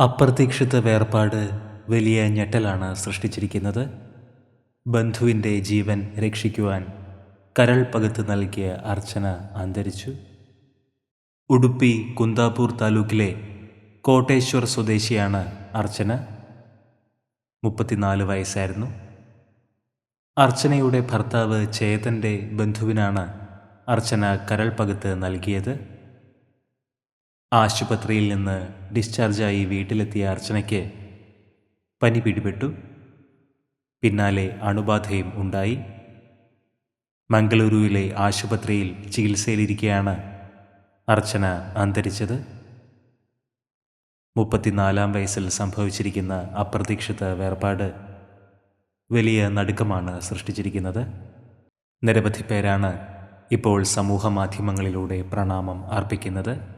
അപ്രതീക്ഷിത വേർപാട് വലിയ ഞെട്ടലാണ് സൃഷ്ടിച്ചിരിക്കുന്നത്. ബന്ധുവിന്റെ ജീവൻ രക്ഷിക്കുവാൻ കരൾ പകുത്ത് നൽകിയ അർച്ചന അന്തരിച്ചു. ഉടുപ്പി കുന്താപൂർ താലൂക്കിലെ കോട്ടേശ്വർ സ്വദേശിയാണ് അർച്ചന. മുപ്പത്തിനാല് വയസ്സായിരുന്നു. അർച്ചനയുടെ ഭർത്താവ് ചേതന്റെ ബന്ധുവിനാണ് അർച്ചന കരൾ പകുത്ത് നൽകിയത്. ആശുപത്രിയിൽ നിന്ന് ഡിസ്ചാർജായി വീട്ടിലെത്തിയ അർച്ചനയ്ക്ക് പനി പിടിപെട്ടു. പിന്നാലെ അണുബാധയും ഉണ്ടായി. മംഗളൂരുവിലെ ആശുപത്രിയിൽ ചികിത്സയിലിരിക്കെയാണ് അർച്ചന അന്തരിച്ചത്. മുപ്പത്തിനാലാം വയസ്സിൽ സംഭവിച്ചിരിക്കുന്ന അപ്രതീക്ഷിത വേർപാട് വലിയ നടുക്കമാണ് സൃഷ്ടിച്ചിരിക്കുന്നത്. നിരവധി പേരാണ് ഇപ്പോൾ സമൂഹ മാധ്യമങ്ങളിലൂടെ പ്രണാമം അർപ്പിക്കുന്നത്.